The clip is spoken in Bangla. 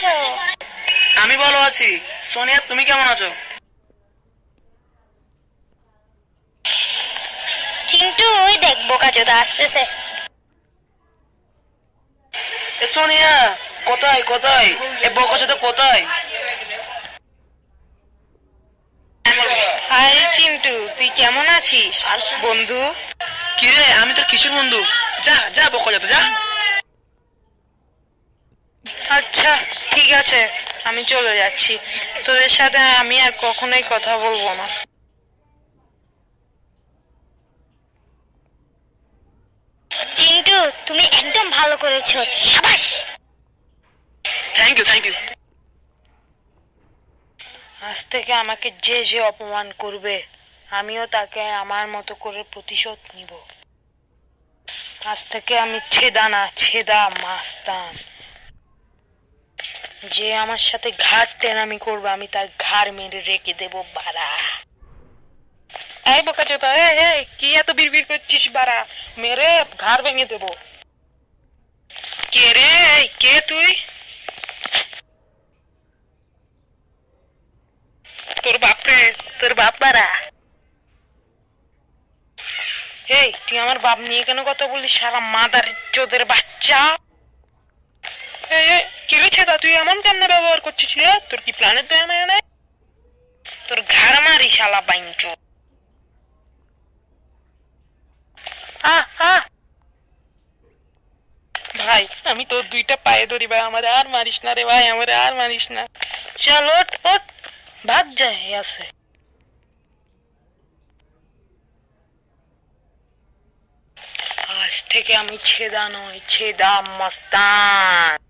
আছো আমি ভালো আছি। সোনিয়া তুমি কেমন আছো? চিন্টু ওই দেখ বোকা চোদা আসতেছে। এ সোনিয়া কোথায় কোথায়? এ বকো সাথে কোথায়? হাই চিন্টু তুই কেমন আছিস? আর বন্ধু? কি রে আমি তোর কিশোর বন্ধু। যা যা বকো যাতে যা। আছে আমি চলে যাচ্ছি। তোদের সাথে আমি আর কখনোই কথা বলব না। চিন্টু তুমি একদম ভালো করেছ। সাবাস! থ্যাংক ইউ থ্যাংক ইউ আজ থেকে আমাকে যে যে অপমান করবে আমিও তাকে আমার মতো করে প্রতিশোধ নিব। আজ থেকে আমি ছেদা না ছেদা মাস্তান। যে আমার সাথে ঘাট টেনামি করবে, আমি তার ঘাড় মেরে রেখে দেব, বাড়া। এই বোকা চোদা এই কি এত বিড়বিড় করছিস, বাড়া? মেরে ঘাড় ভেঙে দেব। কে রে? কে তুই? তোর বাপরে তোর বাপ বাড়া। এই, তুই আমার বাপ নিয়ে কেন কথা বলিস, সারা মাদার চোদের বাচ্চা? কি তুই এমন কেন ব্যবহার করছিস রে? তোর কি তোর মারি শালা বাইঞ্চ ভাই, আমি তোর দুইটা পায়ে ধরি, ভাই। আমার আর মারিস না রে ভাই, আমার আর মারিস না। চল, ওঠ ভাগ যায় আছে। আজ থেকে আমি ছেদা নয় ছেদা মস্তান।